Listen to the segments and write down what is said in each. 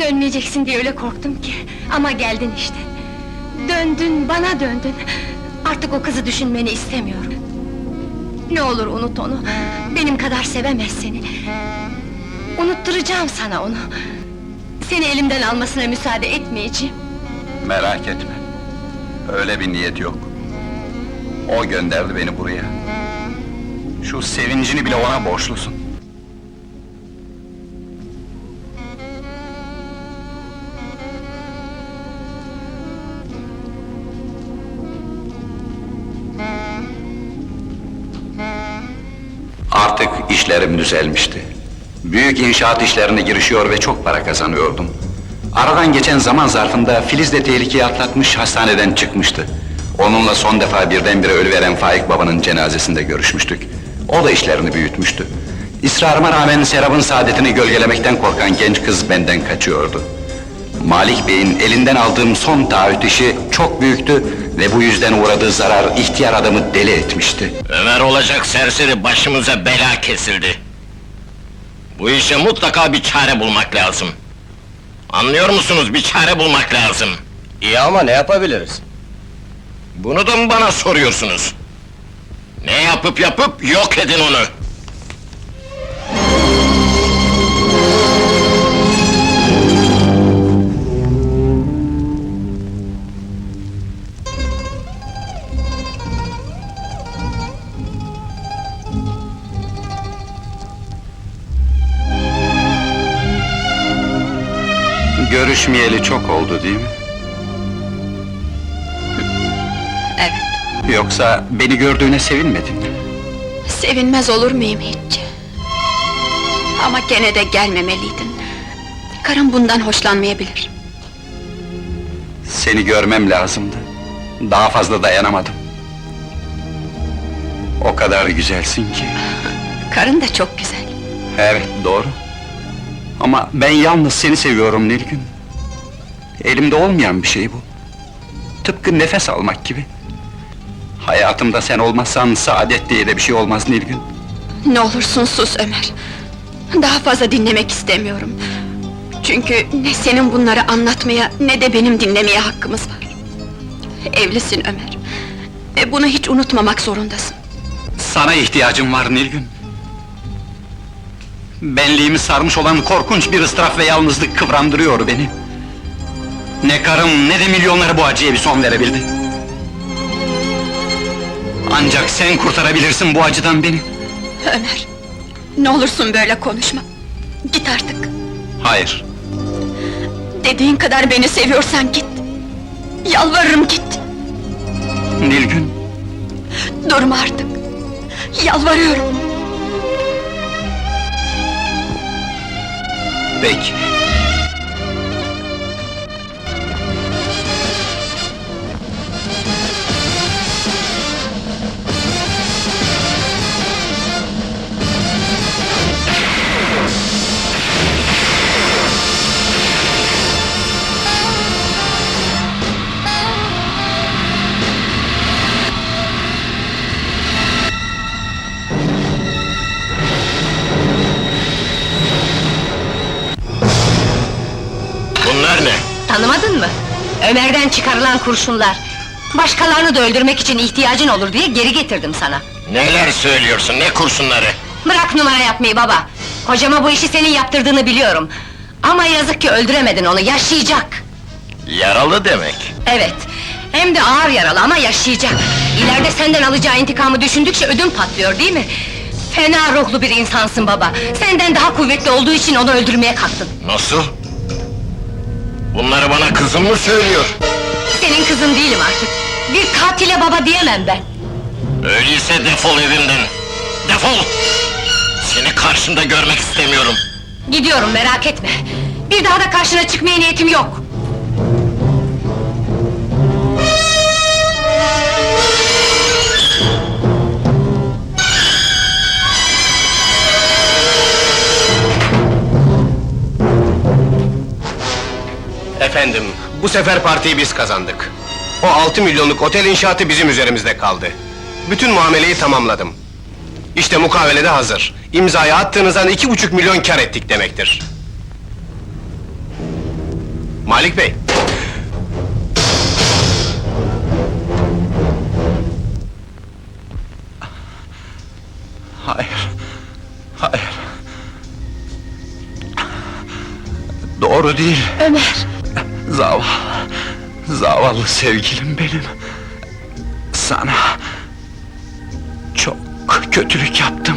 Dönmeyeceksin diye öyle korktum ki. Ama geldin işte. Döndün, bana döndün. Artık o kızı düşünmeni istemiyorum. Ne olur unut onu. Benim kadar sevemez seni. Unutturacağım sana onu. Seni elimden almasına müsaade etmeyeceğim. Merak etme. Öyle bir niyet yok. O gönderdi beni buraya. Şu sevincini bile ona borçlusun. İşlerim düzelmişti. Büyük inşaat işlerine girişiyor ve çok para kazanıyordum. Aradan geçen zaman zarfında Filiz de tehlikeyi atlatmış, hastaneden çıkmıştı. Onunla son defa birdenbire ölüveren Faik babanın cenazesinde görüşmüştük. O da işlerini büyütmüştü. İsrarıma rağmen Serap'ın saadetini gölgelemekten korkan genç kız benden kaçıyordu. Malik Bey'in elinden aldığım son taahhüt işi çok büyüktü ve bu yüzden uğradığı zarar ihtiyar adamı deli etmişti. Ömer olacak serseri başımıza bela kesildi. Bu işe mutlaka bir çare bulmak lazım. Anlıyor musunuz? Bir çare bulmak lazım. İyi ama ne yapabiliriz? Bunu da mı bana soruyorsunuz? Ne yapıp yapıp yok edin onu. Görüşmeyeli çok oldu değil mi? Evet, Yoksa beni gördüğüne sevinmedin mi? sevinmez olur muyum hiç? Ama gene de gelmemeliydin. Karım bundan hoşlanmayabilir. Seni görmem lazımdı. Daha fazla dayanamadım. O kadar güzelsin ki. Karın da çok güzel. Evet, doğru. Ama ben yalnız seni seviyorum Nilgün. Elimde olmayan bir şey bu. Tıpkı nefes almak gibi. Hayatımda sen olmazsan saadet diye de bir şey olmaz Nilgün. Ne olursun sus Ömer. Daha fazla dinlemek istemiyorum. Çünkü ne senin bunları anlatmaya ne de benim dinlemeye hakkımız var. Evlisin Ömer. Ve bunu hiç unutmamak zorundasın. Sana ihtiyacım var Nilgün. Benliğimi sarmış olan korkunç bir ıstırap ve yalnızlık kıvrandırıyor beni. Ne karım ne de milyonları bu acıya bir son verebildi. Ancak sen kurtarabilirsin bu acıdan beni. Ömer, ne olursun böyle konuşma. Git artık. Hayır, Dediğin kadar beni seviyorsan git. Yalvarırım git. Nilgün. Durma artık. Yalvarıyorum. Peki. Tanımadın mı? Ömer'den çıkarılan kurşunlar. Başkalarını da öldürmek için ihtiyacın olur diye geri getirdim sana. Neler söylüyorsun, ne kurşunları? Bırak numara yapmayı baba. Kocama bu işi senin yaptırdığını biliyorum. Ama yazık ki öldüremedin onu, yaşayacak. Yaralı demek. Evet, hem de ağır yaralı ama yaşayacak. İleride senden alacağı intikamı düşündükçe ödüm patlıyor değil mi? Fena ruhlu bir insansın baba. Senden daha kuvvetli olduğu için onu öldürmeye kalktın. Nasıl? Bunları bana kızım mı söylüyor? Senin kızın değilim artık. Bir katile baba diyemem ben. Öyleyse defol evimden. Defol! Seni karşımda görmek istemiyorum. Gidiyorum merak etme. Bir daha da karşına çıkmaya niyetim yok. Efendim, bu sefer partiyi biz kazandık. O altı milyonluk otel inşaatı bizim üzerimizde kaldı. Bütün muameleyi tamamladım. İşte mukavele de hazır. İmzayı attığınız an iki buçuk milyon kar ettik demektir. Malik Bey! Hayır. Hayır. Doğru değil. Ömer! Zavallı. Zavallı sevgilim benim. Sana çok kötülük yaptım.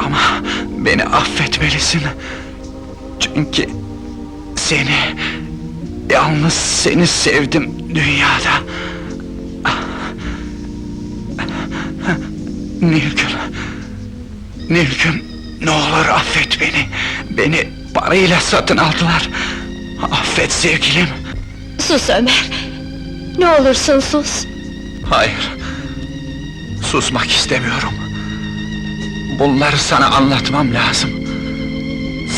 Ama beni affetmelisin. Çünkü seni yalnız seni sevdim dünyada. Nilgün. Nilgün ne olur affet beni. Beni parayla satın aldılar. Affet sevgilim. Sus Ömer! Ne olursun sus! Hayır. Susmak istemiyorum. Bunları sana anlatmam lazım.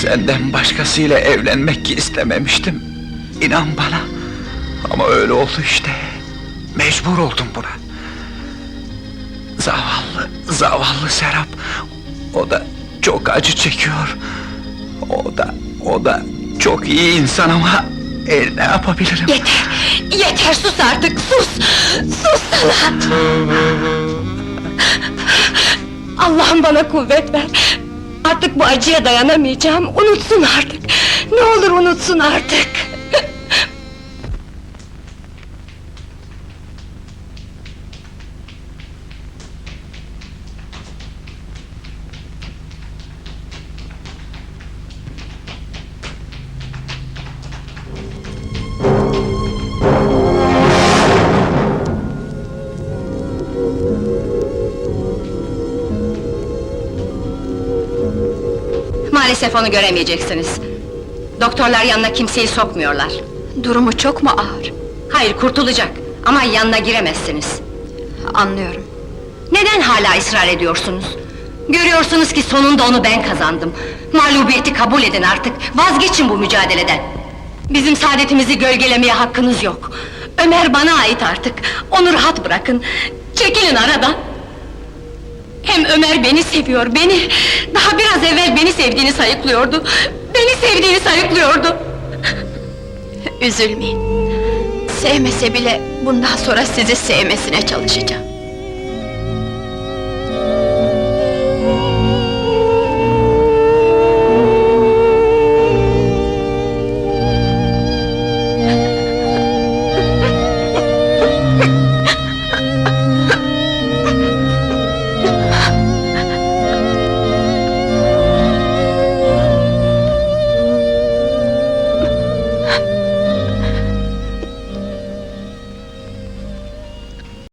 Senden başkasıyla evlenmek istememiştim. İnan bana. Ama öyle oldu işte. Mecbur oldum buna. Zavallı, zavallı Serap. O da çok acı çekiyor. O da, o da çok iyi insan ama e, ne yapabilirim? Yeter! Yeter sus artık sus! Sus sana! Allah'ım bana kuvvet ver! Artık bu acıya dayanamayacağım, unutsun artık! Ne olur unutsun artık! Maalesef onu göremeyeceksiniz. Doktorlar yanına kimseyi sokmuyorlar. Durumu çok mu ağır? Hayır, kurtulacak. Ama yanına giremezsiniz. Anlıyorum. Neden hala ısrar ediyorsunuz? Görüyorsunuz ki sonunda onu ben kazandım. Mağlubiyeti kabul edin artık, vazgeçin bu mücadeleden. Bizim saadetimizi gölgelemeye hakkınız yok. Ömer bana ait artık, onu rahat bırakın. Çekilin aradan. Hem Ömer beni seviyor, beni! Daha biraz evvel beni sevdiğini sayıklıyordu. Beni sevdiğini sayıklıyordu. Üzülmeyin. Sevmese bile bundan sonra sizi sevmesine çalışacağım.